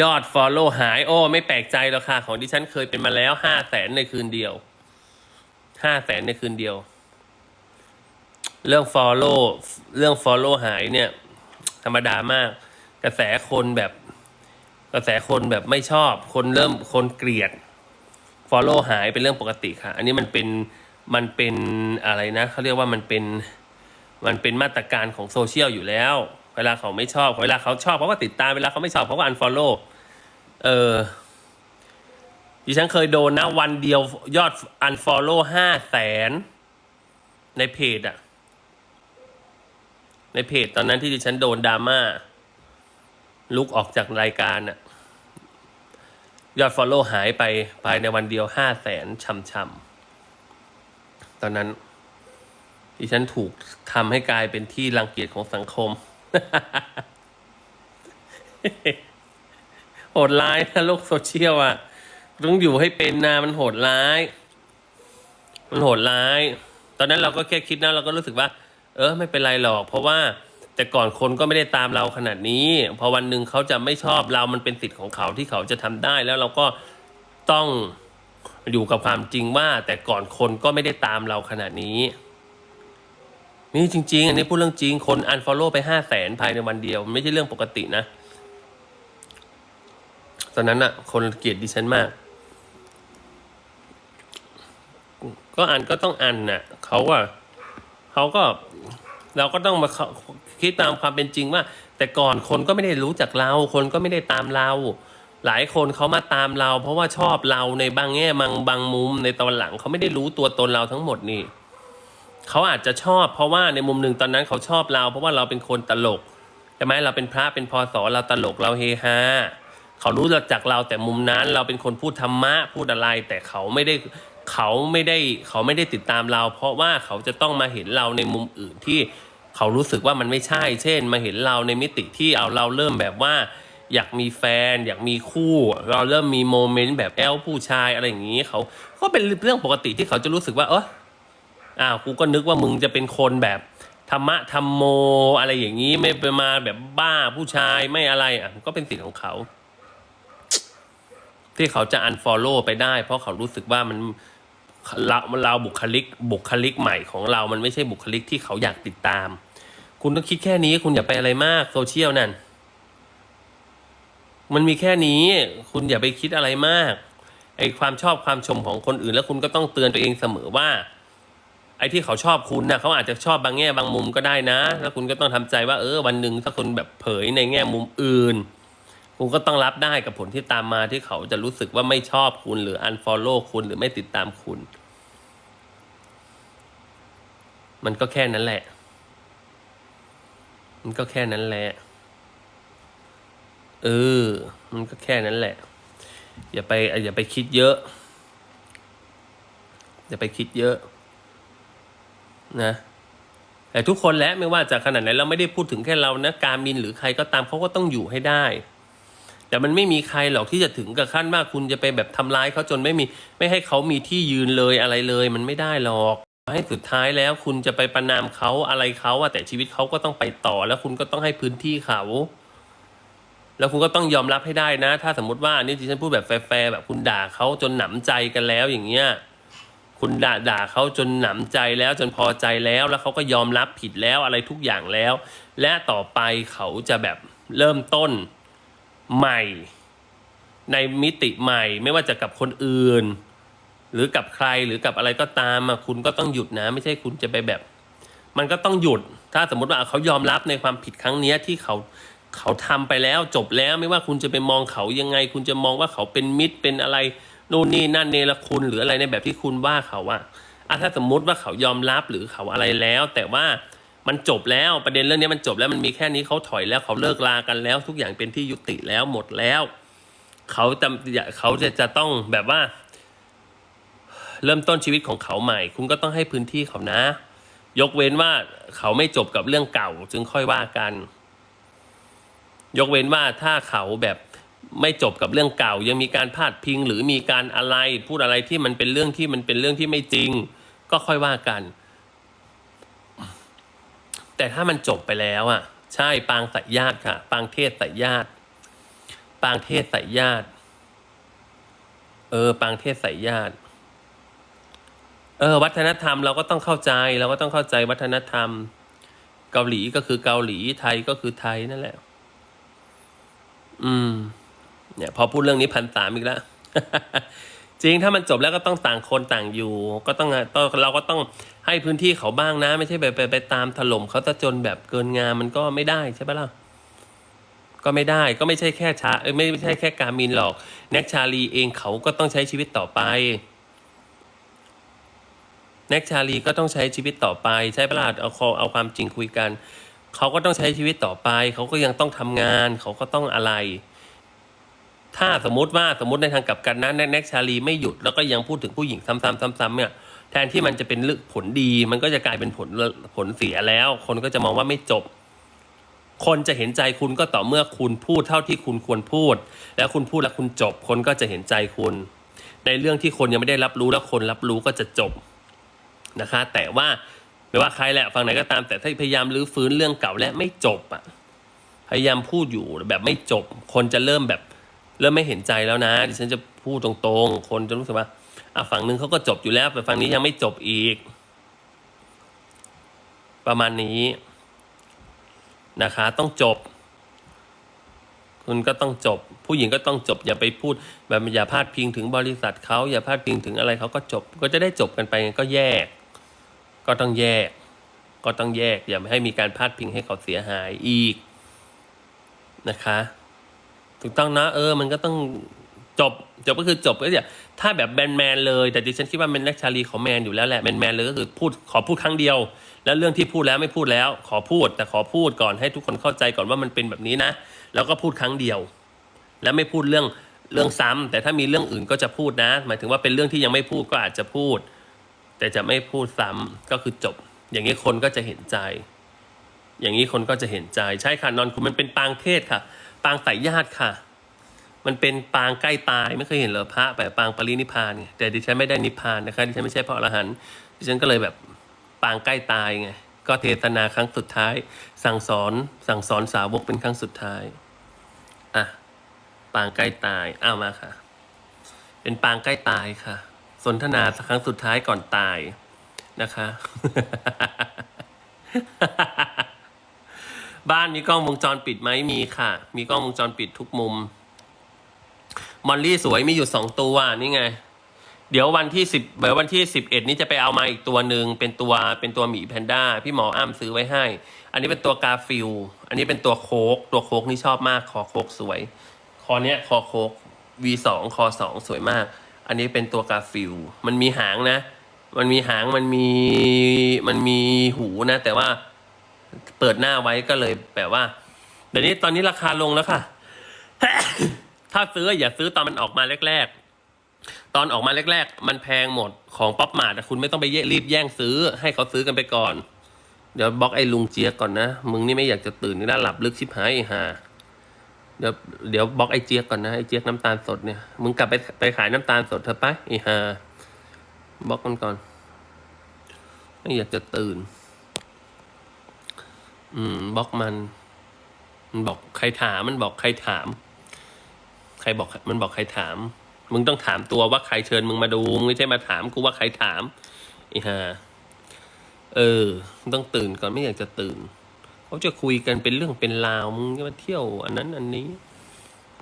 ยอด Follow หาย โอ้ ไม่แปลกใจหรอกค่ะ ของดิฉันเคยเป็นมาแล้วห้าแสนในคืนเดียวห้าแสนในคืนเดียว เรื่อง Follow เรื่อง Follow หายเนี่ย ธรรมดามาก กระแสคนแบบ กระแสคนแบบไม่ชอบ คนเริ่มคนเกลียด Follow หายเป็นเรื่องปกติค่ะ อันนี้มันเป็นมันเป็นอะไรนะเขาเรียกว่ามันเป็นมันเป็นมาตรการของโซเชียลอยู่แล้ว เวลาเขาไม่ชอบ เวลาเขาชอบเขาก็ติดตาม เวลาเขาไม่ชอบเขาก็ unfollow เออดิฉันเคยโดนนะ วันเดียวยอด unfollow ห้าแสนในเพจอะในเพจตอนนั้นที่ดิฉันโดนดราม่าลุกออกจากรายการอะยอด follow หายไปภายในวันเดียวห้าแสนช่ำๆตอนนั้นดิฉันถูกทำให้กลายเป็นที่รังเกียจของสังคม โหดร้ายนะโลกโซเชียลอะ ต้องอยู่ให้เป็นนะมันโหดร้าย มันโหดร้าย ตอนนั้นเราก็แค่คิดนะเราก็รู้สึกว่า เออ ไม่เป็นไรหรอก เพราะว่าแต่ก่อนคนก็ไม่ได้ตามเราขนาดนี้ พอวันหนึ่งเขาจะไม่ชอบเรามันเป็นสิทธิ์ของเขาที่เขาจะทำได้ แล้วเราก็ต้องอยู่กับความจริงว่า แต่ก่อนคนก็ไม่ได้ตามเราขนาดนี้ นี่จริง ๆ อันนี้พูดเรื่องจริง คนอันฟอลโล่ไปห้าแสนภายในวันเดียว ไม่ใช่เรื่องปกตินะ ตอนนั้นอะคนเกลียดดิฉันมาก ก็อ่านก็ต้องอ่านน่ะเขาอะเขาก็เราก็ต้องมาเข้าคิดตามความเป็นจริงว่า แต่ก่อนคนก็ไม่ได้รู้จักเรา คนก็ไม่ได้ตามเรา หลายคนเขามาตามเรา เพราะว่าชอบเราในบางแง่บางบางมุมในตอนหลังเขาไม่ได้รู้ตัวตนเราทั้งหมดนี่ เขาอาจจะชอบ เพราะว่าในมุมหนึ่งตอนนั้นเขาชอบเรา เพราะว่าเราเป็นคนตลกใช่ไหมเราเป็นพระเป็นพอสอเราตลกเราเฮฮาเขารู้จักเราแต่มุมนั้นเราเป็นคนพูดธรรมะพูดอะไร แต่เขาไม่ได้เขาไม่ได้เขาไม่ได้ติดตามเรา เพราะว่าเขาจะต้องมาเห็นเราในมุมอื่นที่เขารู้สึกว่ามันไม่ใช่ เช่น มาเห็นเราในมิติที่เอาเราเริ่มแบบว่า อยากมีแฟน อยากมีคู่ เราเริ่มมีโมเมนต์แบบแอลผู้ชายอะไรอย่างนี้เขาก็เป็นเรื่องปกติที่เขาจะรู้สึกว่าเออ อ้าวกูก็นึกว่ามึงจะเป็นคนแบบธรรมะธรรมโมอะไรอย่างนี้ไม่ไปมาแบบบ้าผู้ชายไม่อะไรอะก็เป็นสิทธิ์ของเขา ที่เขาจะอันฟอลโล่ไปได้ เพราะเขารู้สึกว่ามันเราเราบุคลิกบุคลิกใหม่ของเรา มันไม่ใช่บุคลิกที่เขาอยากติดตาม คุณต้องคิดแค่นี้ คุณอย่าไปอะไรมากโซเชียลนั่น มันมีแค่นี้ คุณอย่าไปคิดอะไรมากไอความชอบความชมของคนอื่น แล้วคุณก็ต้องเตือนตัวเองเสมอว่า ไอ้ที่เขาชอบคุณนะเขาอาจจะชอบบางแง่บางมุมก็ได้นะ แล้วคุณก็ต้องทำใจว่าเออวันหนึ่งถ้าคุณแบบเผยในแง่มุมอื่น คุณก็ต้องรับได้กับผลที่ตามมาที่เขาจะรู้สึกว่าไม่ชอบคุณหรือ unfollow คุณหรือไม่ติดตามคุณ มันก็แค่นั้นแหละ มันก็แค่นั้นแหละ เออ มันก็แค่นั้นแหละ อย่าไปอย่าไปคิดเยอะ อย่าไปคิดเยอะ นะแต่ทุกคนแหละไม่ว่าจะขนาดไหนเราไม่ได้พูดถึงแค่เรานะการมินหรือใครก็ตามเขาก็ต้องอยู่ให้ได้ แต่มันไม่มีใครหรอกที่จะถึงกับขั้นว่าคุณจะไปแบบทำร้ายเขาจนไม่มีไม่ให้เขามีที่ยืนเลยอะไรเลย มันไม่ได้หรอกให้สุดท้ายแล้วคุณจะไปประนามเขาอะไรเขาอะแต่ชีวิตเขาก็ต้องไปต่อ แล้วคุณก็ต้องให้พื้นที่เขา แล้วคุณก็ต้องยอมรับให้ได้นะ ถ้าสมมติว่านี่ที่ฉันพูดแบบแฟร์แบบคุณด่าเขาจนหนำใจกันแล้วอย่างเงี้ย คุณด่าด่าเขาจนหนำใจแล้วจนพอใจแล้ว แล้วเขาก็ยอมรับผิดแล้วอะไรทุกอย่างแล้ว และต่อไปเขาจะแบบเริ่มต้นใหม่ ในมิติใหม่ ไม่ว่าจะกับคนอื่น หรือกับใครหรือกับอะไรก็ตามอะคุณก็ต้องหยุดนะ ไม่ใช่คุณจะไปแบบ มันก็ต้องหยุด ถ้าสมมติว่าเขายอมรับในความผิดครั้งนี้ที่เขาเขาทำไปแล้วจบแล้วไม่ว่าคุณจะไปมองเขายังไง คุณจะมองว่าเขาเป็นมิตรเป็นอะไร นู่นนี่นั่นเนรคุณหรืออะไรในแบบที่คุณว่าเขาอะอะถ้าสมมุติว่าเขายอมรับหรือเขาอะไรแล้ว แต่ว่ามันจบแล้วประเด็นเรื่องนี้มันจบแล้วมันมีแค่นี้เขาถอยแล้วเขาเลิกลากันแล้ว ทุกอย่างเป็นที่ยุติแล้วหมดแล้วเขาจะเขาจะจะต้องแบบว่า เริ่มต้นชีวิตของเขาใหม่ คุณก็ต้องให้พื้นที่เขานะ ยกเว้นว่าเขาไม่จบกับเรื่องเก่า จึงค่อยว่ากัน ยกเว้นว่าถ้าเขาแบบ ไม่จบกับเรื่องเก่า ยังมีการพาดพิงหรือมีการอะไรพูดอะไรที่มันเป็นเรื่องที่มันเป็นเรื่องที่ไม่จริง ก็ค่อยว่ากัน แต่ถ้ามันจบไปแล้วอะ ใช่ปางสัญญาติค่ะ ปางเทศสัญญาติปางเทศใส่ญาติเออ ปางเทศใส่ญาติเออ วัฒนธรรมเราก็ต้องเข้าใจเราก็ต้องเข้าใจวัฒนธรรม เกาหลีก็คือเกาหลีไทยก็คือไทยนั่นแหละ อืม เนี่ยพอพูดเรื่องนี้พันสามอีกแล้วจริงถ้ามันจบแล้วก็ต้องต่างคนต่างอยู่ ก็ต้องเราก็ต้องให้พื้นที่เขาบ้างนะ ไม่ใช่ไปไปไปตามถล่มเขาจะจนแบบเกินงามมันก็ไม่ได้ใช่ปะล่ะก็ไม่ได้ก็ไม่ใช่แค่ชาเอ้ยไม่ไม่ใช่แค่การมินหรอกแน็กชาลีเองเขาก็ต้องใช้ชีวิตต่อไปแน็กชาลีก็ต้องใช้ชีวิตต่อไป ใช่ปะล่ะเอาเอเอาความจริงคุยกัน เขาก็ต้องใช้ชีวิตต่อไป เขาก็ยังต้องทำงาน เขาก็ต้องอะไร ถ้าสมมติว่าสมมติในทางกลับกันนะแน็กชาลีไม่หยุดแล้วก็ยังพูดถึงผู้หญิงซ้ำๆซ้ำๆเนี่ยแทนที่มันจะเป็นผลดี มันก็จะกลายเป็นผลผลเสียแล้ว คนก็จะมองว่าไม่จบ คนจะเห็นใจคุณก็ต่อเมื่อคุณพูดเท่าที่คุณควรพูด แล้วคุณพูดแล้วคุณจบ คนก็จะเห็นใจคุณ ในเรื่องที่คนยังไม่ได้รับรู้แล้วคนรับรู้ก็จะจบนะคะ แต่ว่าไม่ว่าใครแหละฝั่งไหนก็ตามแต่ถ้าพยายามรื้อฟื้นเรื่องเก่าและไม่จบอะพยายามพูดอยู่แบบไม่จบ คนจะเริ่มแบบ เริ่มไม่เห็นใจแล้วนะดิฉันจะพูดตรงๆ คนจะรู้สึกว่าอะฝั่งหนึ่งเขาก็จบอยู่แล้วแต่ฝั่งนี้ยังไม่จบอีก ประมาณนี้นะคะ ต้องจบ คุณก็ต้องจบ ผู้หญิงก็ต้องจบ อย่าไปพูด แบบอย่าพาดพิงถึงบริษัทเขาอย่าพาดพิงถึงอะไรเขาก็จบ ก็จะได้จบกันไปก็แยก ก็ต้องแยก ก็ต้องแยก อย่าให้มีการพาดพิงให้เขาเสียหายอีกนะคะ ถูกต้องนะเออ มันก็ต้องจบจบก็คือจบก็อย่าถ้าแบบแมนแมนเลย แต่ดิฉันคิดว่าเป็นนักชาลีของแมนอยู่แล้วแหละแมนแมนเลยก็คือพูดขอพูดครั้งเดียว แล้วเรื่องที่พูดแล้วไม่พูดแล้ว ขอพูดแต่ขอพูดก่อนให้ทุกคนเข้าใจก่อนว่ามันเป็นแบบนี้นะ แล้วก็พูดครั้งเดียว แล้วไม่พูดเรื่องเรื่องซ้ำแต่ถ้ามีเรื่องอื่นก็จะพูดนะ หมายถึงว่าเป็นเรื่องที่ยังไม่พูดก็อาจจะพูด แต่จะไม่พูดซ้ำก็คือจบ อย่างนี้คนก็จะเห็นใจ อย่างนี้คนก็จะเห็นใจใช่ค่ะนอนคุณมันเป็นปางเทศค่ะ ปางไสยญาติค่ะ มันเป็นปางใกล้ตายไม่เคยเห็นเหรอพระแบบปางปรินิพานไงแต่ดิฉันไม่ได้นิพพานนะคะดิฉันไม่ใช่พระอรหันต์ดิฉันก็เลยแบบปางใกล้ตายไงก็เทศนาครั้งสุดท้าย สั่งสอนสั่งสอนสาวกเป็นครั้งสุดท้ายอะปางใกล้ตายอ้าวมาค่ะ เป็นปางใกล้ตายค่ะ สนทนาครั้งสุดท้ายก่อนตายนะคะ บ้านมีกล้องวงจรปิดไหมมีค่ะ มีกล้องวงจรปิดทุกมุม มอลลี่สวยมีอยู่สองตัวนี่ไง เดี๋ยววันที่สิบเดี๋ยววันที่สิบเอ็ดนี้จะไปเอามาอีกตัวหนึ่งเป็นตัวเป็นตัวหมีแพนด้าพี่หมออ้ำซื้อไว้ให้ อันนี้เป็นตัวกาฟิลอันนี้เป็นตัวโคกตัวโคกนี่ชอบมากคอโคกสวย คอเนี้ยคอโคก V2 คอสองสวยมาก อันนี้เป็นตัวกาฟิลมันมีหางนะ มันมีหางมันมีมันมีหูนะ แต่ว่า เปิดหน้าไว้ก็เลยแบบว่าเดี๋ยวนี้ตอนนี้ราคาลงแล้วค่ะ ถ้าซื้ออย่าซื้อตอนมันออกมาแรก ๆ ตอนออกมาแรก ๆ มันแพงหมดของป๊อปมาร์ทคุณไม่ต้องไปเยรีบแย่งซื้อ ให้เขาซื้อกันไปก่อน เดี๋ยวบล็อกไอ้ลุงเจี๊ยกก่อนนะ มึงนี่ไม่อยากจะตื่นนี่นะหลับลึกชิบหายไอ้ห่าเดี๋ยวเดี๋ยวบล็อกไอ้เจี๊ยกก่อนนะไอ้เจี๊ยกน้ำตาลสดเนี่ยมึงกลับไปไปขายน้ำตาลสดเถอะไปไอ้ห่าบล็อกมันก่อนไม่อยากจะตื่น อืมบล็อกมัน มันบอกใครถาม มันบอกใครถาม ใครบอกมันบอกใครถาม มึงต้องถามตัวว่าใครเชิญมึงมาดูมึงไม่ใช่มาถามกูว่าใครถามไอ้ห่าเออ ต้องตื่นก่อนไม่อยากจะตื่นเขาจะคุยกันเป็นเรื่องเป็นราวมึงจะมาเที่ยว อันนั้นอันนี้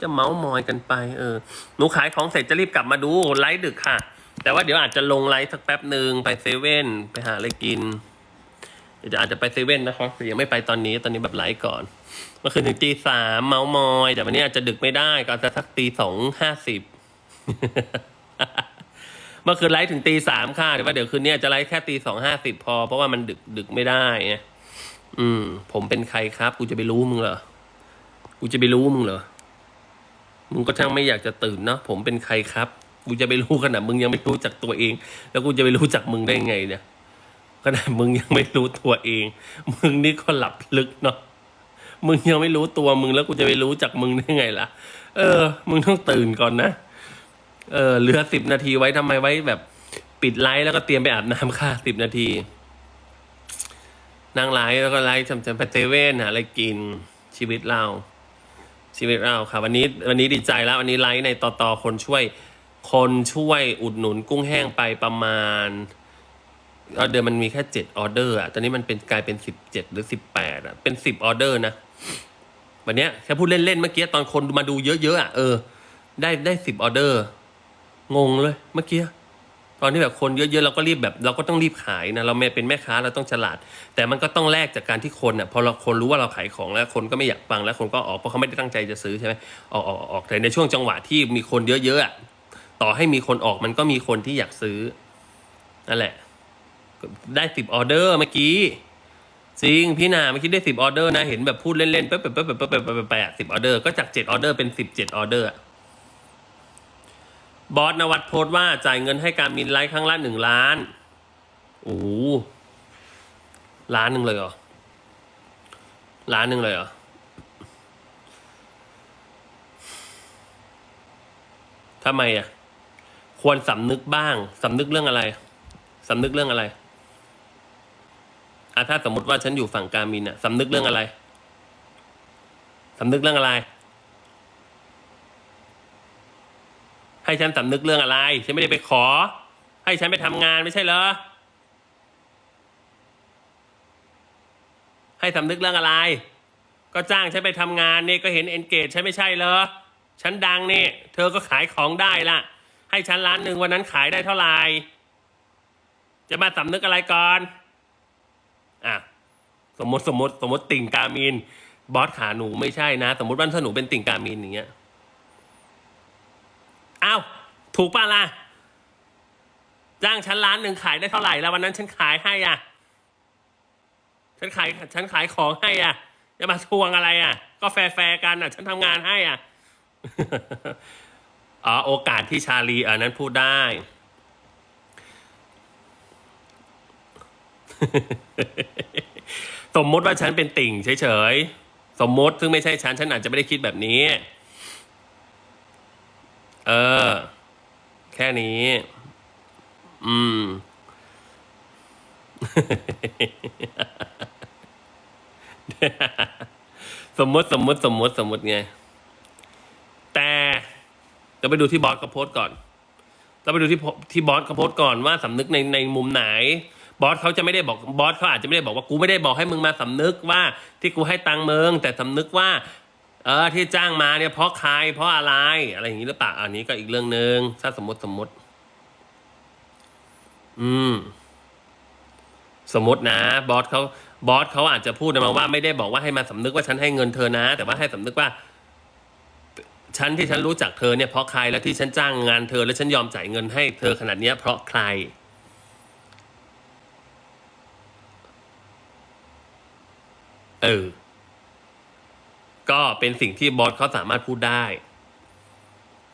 จะเมาส์มอยกันไป เออหนูขายของเสร็จจะรีบกลับมาดูไลฟ์ดึกค่ะ แต่ว่าเดี๋ยวอาจจะลงไลฟ์สักแป๊บหนึ่งไปเซเว่นไปหาอะไรกิน เดี๋ยวอาจจะไปเซเว่นนะครับยังไม่ไปตอนนี้ตอนนี้แบบไลฟ์ก่อนเมื่อคืนถึงตีสามเมาส์มอยแต่วันนี้อาจจะดึกไม่ได้ ก็จะสักตีสองห้าสิบเมื่อคืนไลฟ์ถึงตีสามค่ะแต่ว่าเดี๋ยวคืนนี้จจะไลฟ์แค่ตีสองห้าสิบพอ เพราะว่ามันดึกดึกไม่ได้ไงอืม ผมเป็นใครครับ กูจะไปรู้มึงเหรอกูจะไปรู้มึงเหรอมึงก็ช่างไม่อยากจะตื่นเนาะผมเป็นใครครับ กูจะไปรู้ขนาดมึงยังไม่รู้จักตัวเอง แล้วกูจะไปรู้จักมึงได้ไงเนี่ย ขนาดมึงยังไม่รู้ตัวเอง มึงนี่ก็หลับลึกเนาะมึงยังไม่รู้ตัวมึงแล้วกูจะไปรู้จักมึงได้ไงล่ะ เออ มึงต้องตื่นก่อนนะ เออเหลือสิบนาทีไว้ทำไมไว้แบบ ปิดไลฟ์แล้วก็เตรียมไปอาบน้ำค่ะสิบนาที นั่งไลฟ์แล้วก็ไลฟ์จำจำไปเซเว่นหาอะไรกินชีวิตเรา ชีวิตเราค่ะ วันนี้ วันนี้ดีใจแล้ว วันนี้ไลฟ์ในต่อต่อคนช่วย คนช่วยอุดหนุนกุ้งแห้งไปประมาณ ออเดอร์มันมีแค่เจ็ดออเดอร์อะ ตอนนี้มันเป็นกลายเป็นสิบเจ็ดหรือสิบแปดอะ เป็นสิบออเดอร์นะ วันเนี้ยแค่พูดเล่นๆเมื่อกี้ตอนคนมาดูเยอะๆอะเออ ได้ได้สิบออเดอร์ งงเลยเมื่อกี้ ตอนที่แบบคนเยอะๆเราก็รีบแบบ เราก็ต้องรีบขายนะ เราไม่เป็นแม่ค้าเราต้องฉลาด แต่มันก็ต้องแลกจากการที่คนอะ พอเราคนรู้ว่าเราขายของแล้วคนก็ไม่อยากฟังแล้วคนก็ออกเพราะเขาไม่ได้ตั้งใจจะซื้อใช่ไหมออกออกออกออกแต่ในช่วงจังหวะที่มีคนเยอะๆอะ ต่อให้มีคนออกมันก็มีคนที่อยากซื้อนั่นแหละ ได้สิบออเดอร์เมื่อกี้จริงพี่นาเมื่อกี้ได้สิบออเดอร์นะ เห็นแบบพูดเล่นๆปั๊บปั๊บปั๊บปั๊บปั๊บปั๊บแปดสิบออเดอร์ก็จากเจ็ดออเดอร์เป็นสิบเจ็ดออเดอร์บอสนวัดโพสต์ว่าจ่ายเงินให้การมินไลฟ์ครั้งละหนึ่งล้านโอ้โหล้านหนึ่งเลยเหรอล้านหนึ่งเลยเหรอทำไมอะ ควรสำนึกบ้างสำนึกเรื่องอะไรสำนึกเรื่องอะไร อะถ้าสมมติว่าฉันอยู่ฝั่งการมินอะสำนึกเรื่องอะไรสำนึกเรื่องอะไร ให้ฉันสำนึกเรื่องอะไร ฉันไม่ได้ไปขอ ให้ฉันไปทำงานไม่ใช่เหรอ ให้สำนึกเรื่องอะไร ก็จ้างฉันไปทำงานนี่ก็เห็นเอนเกจฉันไม่ใช่เหรอ ฉันดังนี่ เธอก็ขายของได้ละให้ฉันล้านหนึ่งวันนั้นขายได้เท่าไหร่ จะมาสำนึกอะไรก่อน อะสมมติสมมติสมมติติ่งกามิน บอสขาหนูไม่ใช่นะ สมมติว่าถ้าหนูเป็นติ่งกามินอย่างเงี้ยอ้าวถูกป่ะล่ะจ้างฉันล้านหนึ่งขายได้เท่าไหร่แล้ววันนั้นฉันขายให้อะ ฉันขายฉันขายของให้อะจะมาทวงอะไรอะ ก็แฟร์ๆกันอะ ฉันทำงานให้อะอ๋อโอกาสที่ชาลีอันนั้นพูดได้ สมมติว่าฉันเป็นติ่งเฉยๆ สมมติซึ่งไม่ใช่ฉัน ฉันอาจจะไม่ได้คิดแบบนี้ เออ แค่นี้ อืม สมมติสมมติสมมติสมมติไง แต่เราไปดูที่บอสเขาโพสก่อนเราไปดูที่ที่บอสเขาโพสก่อนว่าสำนึกในในมุมไหน บอสเขาจะไม่ได้บอกบอสเขาอาจจะไม่ได้บอกว่ากูไม่ได้บอกให้มึงมาสำนึกว่าที่กูให้ตังค์มึงแต่สำนึกว่า เออที่จ้างมาเนี่ยเพราะใครเพราะอะไรอะไรอย่างนี้หรือเปล่าอันนี้ก็อีกเรื่องหนึ่งถ้าสมมติสมมติ อืม สมมตินะบอสเขาบอสเขาอาจจะพูดมาว่าไม่ได้บอกว่าให้มาสำนึกว่าฉันให้เงินเธอนะ แต่ว่าให้สำนึกว่าฉันที่ฉันรู้จักเธอเนี่ยเพราะใครแล้วที่ฉันจ้างงานเธอแล้วฉันยอมจ่ายเงินให้เธอขนาดเนี้ยเพราะใคร เออ ก็เป็นสิ่งที่บอสเขาสามารถพูดได้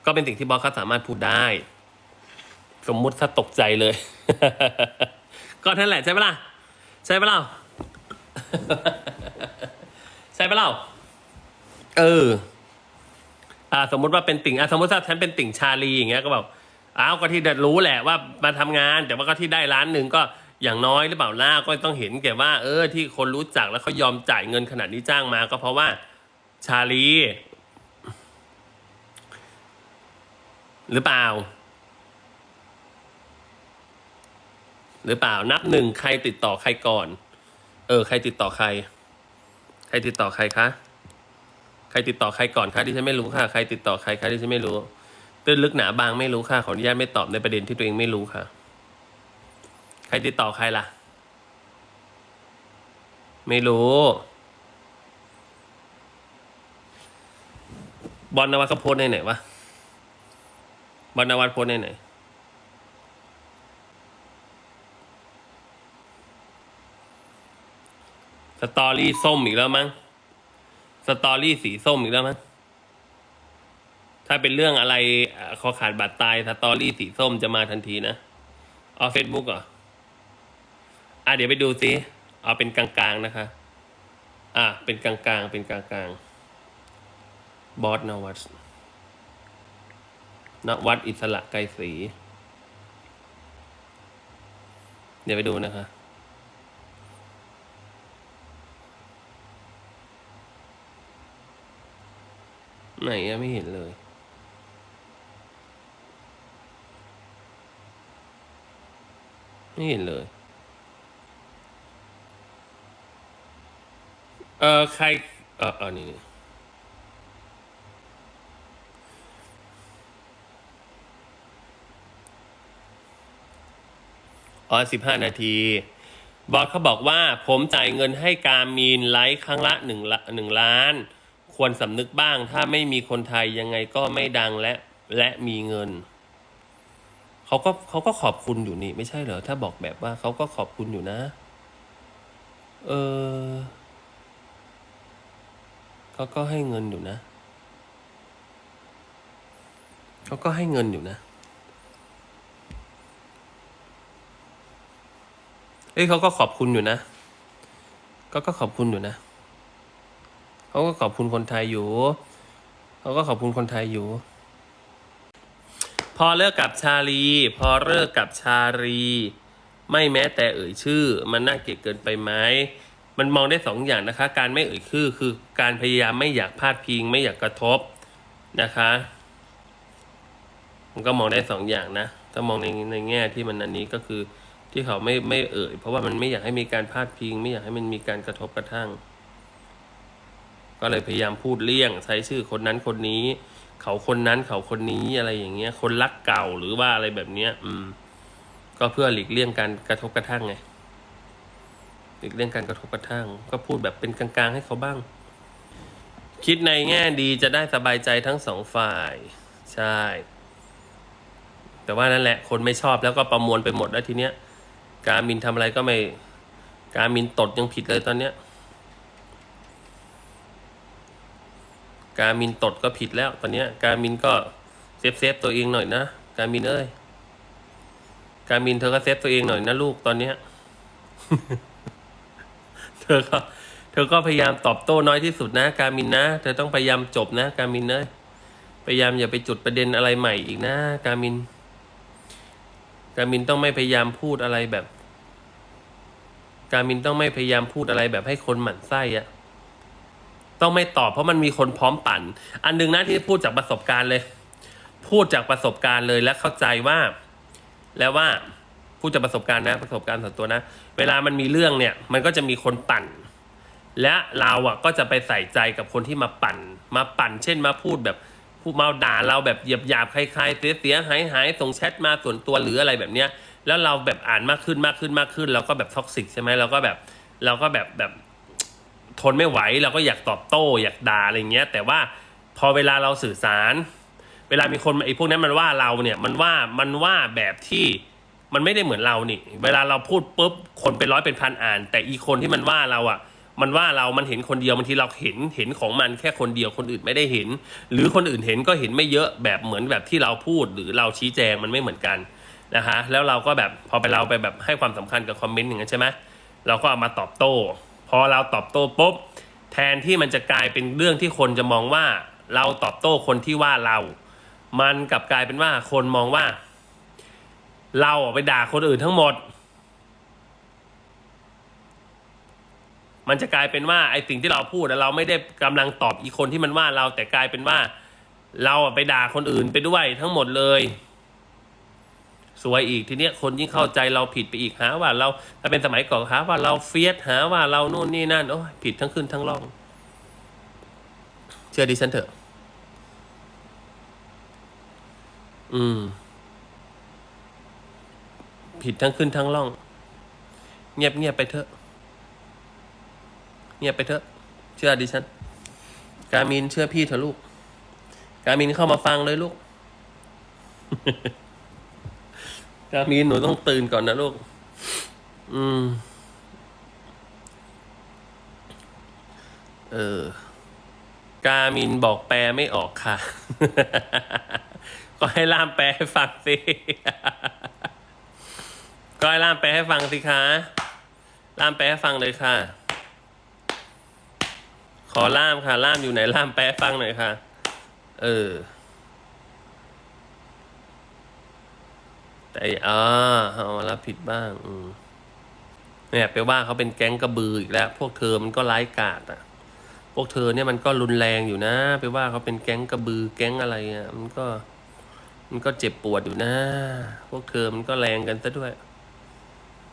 ก็เป็นสิ่งที่บอสเขาสามารถพูดได้ สมมุติถ้าตกใจเลย ก็นั่นแหละใช่ไหมล่ะ ใช่ไหมล่ะใช่ไหมล่ะเออ อ่า สมมติว่าเป็นติ่งอ่าสมมติถ้าฉันเป็นติ่งชาลีอย่างเงี้ยก็บอกอ้าวก็ที่ได้รู้แหละว่ามาทำงาน แต่ว่าก็ที่ได้ล้านหนึ่งก็ อย่างน้อยหรือเปล่าล่าก็ต้องเห็นแก่ว่า เออที่คนรู้จักแล้วเขายอมจ่ายเงินขนาดนี้จ้างมา ก็เพราะว่าชาลี หรือเปล่า หรือเปล่านับหนึ่งใครติดต่อใครก่อน เออ ใครติดต่อใคร ใครติดต่อใครคะใครติดต่อใครก่อนคะที่ฉันไม่รู้ค่ะ ใครติดต่อใครคะที่ฉันไม่รู้ตื้นลึกหนาบางไม่รู้ค่ะขออนุญาตไม่ตอบในประเด็นที่ตัวเองไม่รู้ค่ะ ใครติดต่อใครล่ะ ไม่รู้ บอลนวัตเขาโพสต์ในไหนวะ บอลนวัตโพสต์ในไหนสตอรี่ส้มอีกแล้วมั้ง สตอรี่สีส้มอีกแล้วมั้ง ถ้าเป็นเรื่องอะไรเอ่อคอขาดบาดตาย สตอรี่สีส้มจะมาทันทีนะเอาเฟซบุ๊กเหรอ อะเดี๋ยวไปดูสิเอาเป็นกลางๆนะคะ อะเป็นกลางๆเป็นกลางๆบอสนวัตนวัดอิสระไกรศรีเดี๋ยวไปดูนะคะไหนอะไม่เห็นเลย ไม่เห็นเลย เออใคร เออเออนี่นี่อ๋อสิบห้านาที บอสเขาบอกว่าผมจ่ายเงินให้การมีนไลค์ครั้งละหนึ่งละหนึ่งล้าน ควรสำนึกบ้าง ถ้าไม่มีคนไทยยังไงก็ไม่ดังและและมีเงิน เขาก็เขาก็ขอบคุณอยู่นี่ ไม่ใช่เหรอ ถ้าบอกแบบว่าเขาก็ขอบคุณอยู่นะ เออ เขาก็ให้เงินอยู่นะ เขาก็ให้เงินอยู่นะ เอ้ยเขาก็ขอบคุณอยู่นะเขาก็ขอบคุณอยู่นะ เขาก็ขอบคุณคนไทยอยู่ เขาก็ขอบคุณคนไทยอยู่ พอเลิกกับชาลี พอเลิกกับชาลี ไม่แม้แต่เอ่ยชื่อ มันน่าเกลียดเกินไปไหม มันมองได้สองอย่างนะคะ การไม่เอ่ยชื่อคือการพยายามไม่อยากพาดพิง ไม่อยากกระทบนะคะ มันก็มองได้สองอย่างนะถ้ามองในในแง่ที่มันอันนี้ก็คือที่เขาไม่ไม่เอ่ย เพราะว่ามันไม่อยากให้มีการพาดพิง ไม่อยากให้มันมีการกระทบกระทั่ง ก็เลยพยายามพูดเลี่ยง ใช้ชื่อคนนั้นคนนี้ เขาคนนั้นเขาคนนี้อะไรอย่างเงี้ย คนรักเก่าหรือว่าอะไรแบบเนี้ย อืม ก็เพื่อหลีกเลี่ยงการกระทบกระทั่งไง หลีกเลี่ยงการกระทบกระทั่ง ก็พูดแบบเป็นกลางๆ ให้เขาบ้าง คิดในแง่ดีจะได้สบายใจทั้งสองฝ่าย ใช่ แต่ว่านั่นแหละ คนไม่ชอบแล้วก็ประมวลไปหมดแล้วทีเนี้ย การมินทำอะไรก็ไม่ การมินตดยังผิดเลยตอนเนี้ย การมินตดก็ผิดแล้วตอนเนี้ย การมินก็เซฟเซฟตัวเองหน่อยนะ การมินเอ้ย การมินเธอก็เซฟตัวเองหน่อยนะลูกตอนเนี้ย ธอก็เธอก็พยายามตอบโต้น้อยที่สุดนะ การมินนะ เธอต้องพยายามจบนะ การมินเอ้ยพยายามอย่าไปจุดประเด็นอะไรใหม่อีกนะ การมิน การมินต้องไม่พยายามพูดอะไรแบบ การมินต้องไม่พยายามพูดอะไรแบบให้คนหมั่นไส้อะต้องไม่ตอบเพราะมันมีคนพร้อมปั่น อันหนึ่งนะที่พูดจากประสบการณ์เลย พูดจากประสบการณ์เลยและเข้าใจว่า แล้วว่า พูดจากประสบการณ์นะประสบการณ์ส่วนตัวนะ เวลามันมีเรื่องเนี่ย มันก็จะมีคนปั่น และเราอะก็จะไปใส่ใจกับคนที่มาปั่น มาปั่น เช่นมาพูดแบบพูดมาด่าเราแบบหยาบหยาบคล้ายๆเสียเสียหายหายส่งแชทมาส่วนตัวหรืออะไรแบบเนี้ย แล้วเราแบบอ่านมากขึ้นมากขึ้นมากขึ้น เราก็แบบท็อกซิกใช่ไหมเราก็แบบเราก็แบบแบบทนไม่ไหวเราก็อยากตอบโต้ อยากด่าอะไรเงี้ย แต่ว่าพอเวลาเราสื่อสาร เวลามีคนไอ้พวกนั้นมันว่าเราเนี่ยมันว่ามันว่าแบบที่ มันไม่ได้เหมือนเรานี่ เวลาเราพูดปุ๊บคนเป็นร้อยเป็นพันอ่าน แต่อีคนที่มันว่าเราอะ มันว่าเรามันเห็นคนเดียวบางทีเราเห็นเห็นของมันแค่คนเดียวคนอื่นไม่ได้เห็น หรือคนอื่นเห็นก็เห็นไม่เยอะแบบเหมือนแบบที่เราพูดหรือเราชี้แจงมันไม่เหมือนกันนะคะแล้วเราก็แบบพอไปเราไปแบบให้ความสำคัญกับคอมเมนต์อย่างนั้นใช่ไหมเราก็เอามาตอบโต้ พอเราตอบโต้ปุ๊บแทนที่มันจะกลายเป็นเรื่องที่คนจะมองว่าเราตอบโต้คนที่ว่าเรา มันกลับกลายเป็นว่าคนมองว่า เราไปด่าคนอื่นทั้งหมด มันจะกลายเป็นว่าไอ้สิ่งที่เราพูดเราไม่ได้กำลังตอบอีกคนที่มันว่าเราแต่กลายเป็นว่า เราไปด่าคนอื่นไปด้วยทั้งหมดเลย สวยอีกทีเนี้ยคนยิ่งเข้าใจเราผิดไปอีกหาว่าเราถ้าเป็นสมัยก่อนหาว่าเราเฟียสหาว่าเรานู่นนี่นั่นโอ้ยผิดทั้งขึ้นทั้งล่อง เชื่อดิฉันเถอะ อืม ผิดทั้งขึ้นทั้งล่อง เงียบเงียบไปเถอะ เงียบไปเถอะ เชื่อดิฉัน การมินเชื่อพี่เถอะลูก การมินเข้ามาฟังเลยลูก การมินหนูต้องตื่นก่อนนะลูก อืม เออ กามินบอกแปลไม่ออกค่ะ ก็ให้ล่ามแปลให้ฟังสิ ก็ให้ล่ามแปลให้ฟังสิคะล่ามแปลให้ฟังเลยค่ะ ขอล่ามค่ะ ล่ามอยู่ไหนล่ามแปลฟังหน่อยค่ะ เออ แต่อ่าเอามารับผิดบ้าง อืมเนี่ยไปว่าเขาเป็นแก๊งกระบืออีกแล้ว พวกเธอมันก็ไร้ายกาดอะ พวกเธอเนี่ยมันก็รุนแรงอยู่นะ ไปว่าเขาเป็นแก๊งกระบือ แก๊งอะไรอะ มันก็ มันก็เจ็บปวดอยู่นะ พวกเธอมันก็แรงกันซะด้วย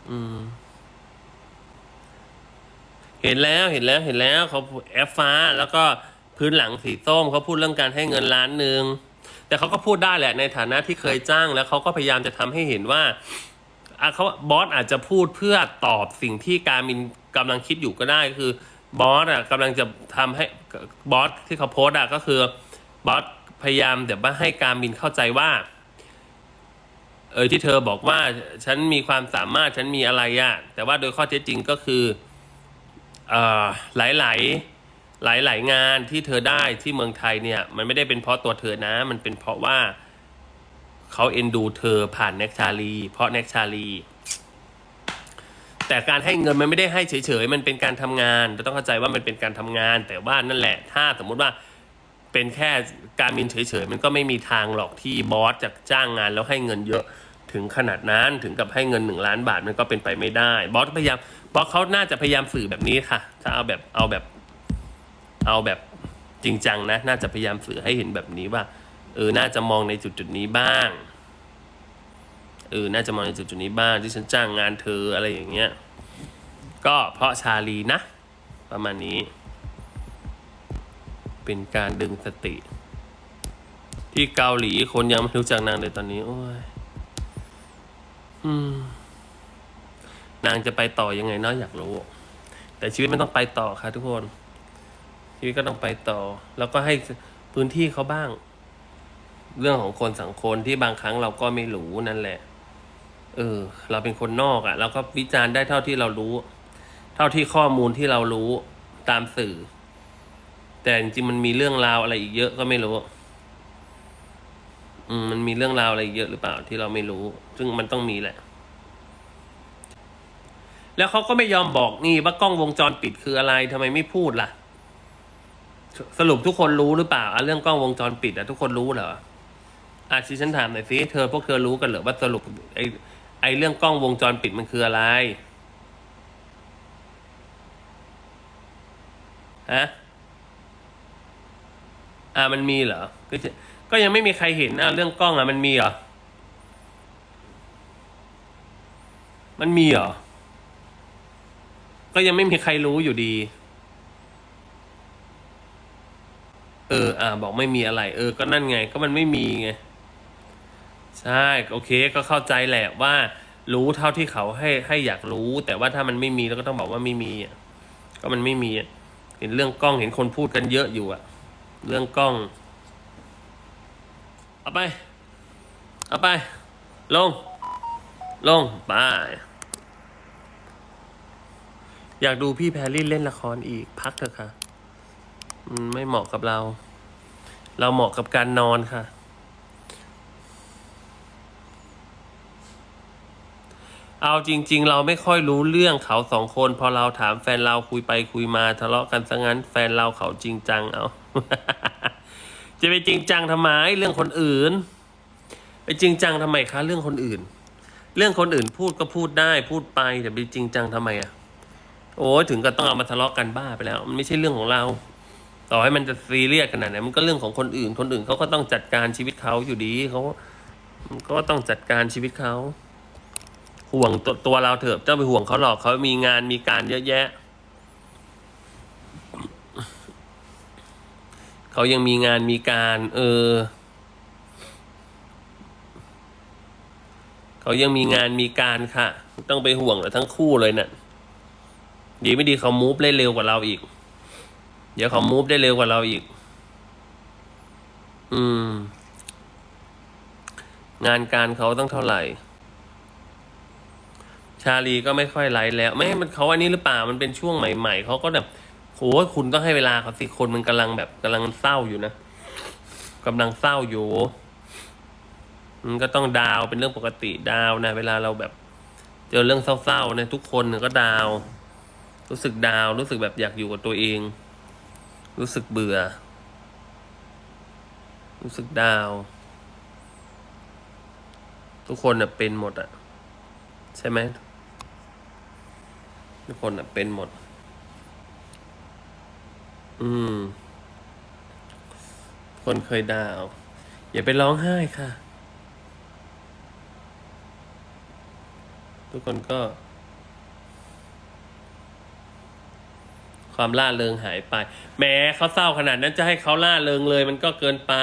อืม เห็นแล้วเห็นแล้วเห็นแล้วเขาแอฟฟ้าแล้วก็พื้นหลังสีส้มเขาพูดเรื่องการให้เงินล้านหนึ่งแต่เขาก็พูดได้แหละในฐานะที่เคยจ้าง แล้วเขาก็พยายามจะทำให้เห็นว่าเขาบอสอาจจะพูดเพื่อตอบสิ่งที่การมินกำลังคิดอยู่ก็ได้คือบอสอะกำลังจะทำให้บอสที่เขาโพสต์อะก็คือบอสพยายามเดี๋ยวว่าให้การมินเข้าใจว่า เออที่เธอบอกว่าฉันมีความสามารถฉันมีอะไรอะแต่ว่าโดยข้อเท็จจริงก็คือเอ่อหลายหลายหลายหลายงานที่เธอได้ที่เมืองไทยเนี่ย มันไม่ได้เป็นเพราะตัวเธอนะ มันเป็นเพราะว่าเขาเอ็นดูเธอผ่านแน็กชาลี เพราะแน็กชาลีแต่การให้เงินมันไม่ได้ให้เฉยๆ มันเป็นการทำงาน เราต้องเข้าใจว่ามันเป็นการทำงาน แต่ว่านั่นแหละ ถ้าสมมุติว่า เป็นแค่การมินเฉยๆ มันก็ไม่มีทางหรอกที่บอสจะจ้างงานแล้วให้เงินเยอะถึงขนาดนั้นถึงกับให้เงินหนึ่งล้านบาทมันก็เป็นไปไม่ได้ บอสพยายามบอสเขาน่าจะพยายามสื่อแบบนี้ค่ะ ถ้าเอาแบบเอาแบบเอาแบบจริงจังนะ น่าจะพยายามสื่อให้เห็นแบบนี้ว่าเออน่าจะมองในจุดจุดนี้บ้างเออน่าจะมองในจุดจุดนี้บ้างที่ฉันจ้างงานเธออะไรอย่างเงี้ยก็เพราะชาลีนะ ประมาณนี้ เป็นการดึงสติ ที่เกาหลีคนยังไม่รู้จักนางเลยตอนนี้ โอ้ยอืมนางจะไปต่อยังไงเนาะอยากรู้ แต่ชีวิตมันต้องไปต่อค่ะ ทุกคน ชีวิตก็ต้องไปต่อ แล้วก็ให้พื้นที่เขาบ้าง เรื่องของคนสังคมที่บางครั้งเราก็ไม่รู้นั่นแหละ เออ เราเป็นคนนอกอะ่ะ เราก็วิจารณ์ได้เท่าที่เรารู้ เท่าที่ข้อมูลที่เรารู้ตามสื่อ แต่จริงๆมันมีเรื่องราวอะไรอีกเยอะก็ไม่รู้อืมมันมีเรื่องราวอะไรอีกเยอะหรือเปล่าที่เราไม่รู้ ซึ่งมันต้องมีแหละ แล้วเขาก็ไม่ยอมบอกนี่ว่ากล้องวงจรปิดคืออะไรทำไมไม่พูดล่ะ สรุปทุกคนรู้หรือเปล่าเรื่องกล้องวงจรปิดอะทุกคนรู้เหรออะชิฉันถามหน่อยสิเธอพวกเธอรู้กันเหรอว่าสรุปไอ้ไอเรื่องกล้องวงจรปิดมันคืออะไรฮะ อะมันมีเหรอก็จะก็ยังไม่มีใครเห็นอะเรื่องกล้องอะมันมีเหรอ มันมีเหรอ ก็ยังไม่มีใครรู้อยู่ดี เออ อ่า บอกไม่มีอะไร เออ ก็นั่นไง ก็มันไม่มีไง ใช่ โอเค ก็เข้าใจแหละว่ารู้เท่าที่เขาให้ให้อยากรู้ แต่ว่าถ้ามันไม่มีเราก็ต้องบอกว่าไม่มีอะก็มันไม่มีอะเห็นเรื่องกล้องเห็นคนพูดกันเยอะอยู่อะ เรื่องกล้อง เอาไป เอาไป ลง ลงไปอยากดูพี่แพรรี่เล่นละครอีกพักเถอะค่ะ มันไม่เหมาะกับเรา เราเหมาะกับการนอนค่ะ เอาจริง ๆ เราไม่ค่อยรู้เรื่องเขาสองคนพอเราถามแฟนเราคุยไปคุยมาทะเลาะกันซะงั้นแฟนเราเขาจริงจังเอา จะไปจริงจังทำไมเรื่องคนอื่น ไปจริงจังทำไมคะเรื่องคนอื่น เรื่องคนอื่นพูดก็พูดได้พูดไปแต่ไปจริงจังทำไมอะโอ้ยถึงกับต้องเอามาทะเลาะกันบ้าไปแล้ว มันไม่ใช่เรื่องของเรา ต่อให้มันจะซีเรียสขนาดไหนมันก็เรื่องของคนอื่น คนอื่นเขาก็ต้องจัดการชีวิตเขาอยู่ดีเขาก็ต้องจัดการชีวิตเขา ห่วงตัวตัวเราเถอะเจ้าไปห่วงเขาหรอกเขามีงานมีการเยอะแยะ เขายังมีงานมีการ เออ เขายังมีงานมีการค่ะ ต้องไปห่วงเลยทั้งคู่เลยเนะ่ะดีไม่ดีเขามูฟได้เร็วกว่าเราอีก เดี๋ยวเขามูฟได้เร็วกว่าเราอีก อืม งานการเขาต้องเท่าไหร่าลีก็ไม่ค่อยไลฟ์แล้ว ไม่ให้มันเขาอันนี้หรือเปล่ามันเป็นช่วงใหม่ ๆเขาก็แบบโหคุณต้องให้เวลาเขาสิคนมันกำลังแบบกำลังเศร้าอยู่นะกำลังเศร้าอยู่มันก็ต้องดาวเป็นเรื่องปกติดาวนะ เวลาเราแบบ เจอเรื่องเศร้าๆนะทุกคนก็ดาว รู้สึกดาวรู้สึกแบบอยากอยู่กับตัวเอง รู้สึกเบื่อ รู้สึกดาว ทุกคนน่ะเป็นหมดอะใช่ไหม ทุกคนน่ะเป็นหมด อืม คนเคยด่าเอาอย่าไปร้องไห้ค่ะ ทุกคนก็ ความล่าเริงหายไปแม้เขาเศร้าขนาดนั้นจะให้เขาล่าเริงเลย มันก็เกินไป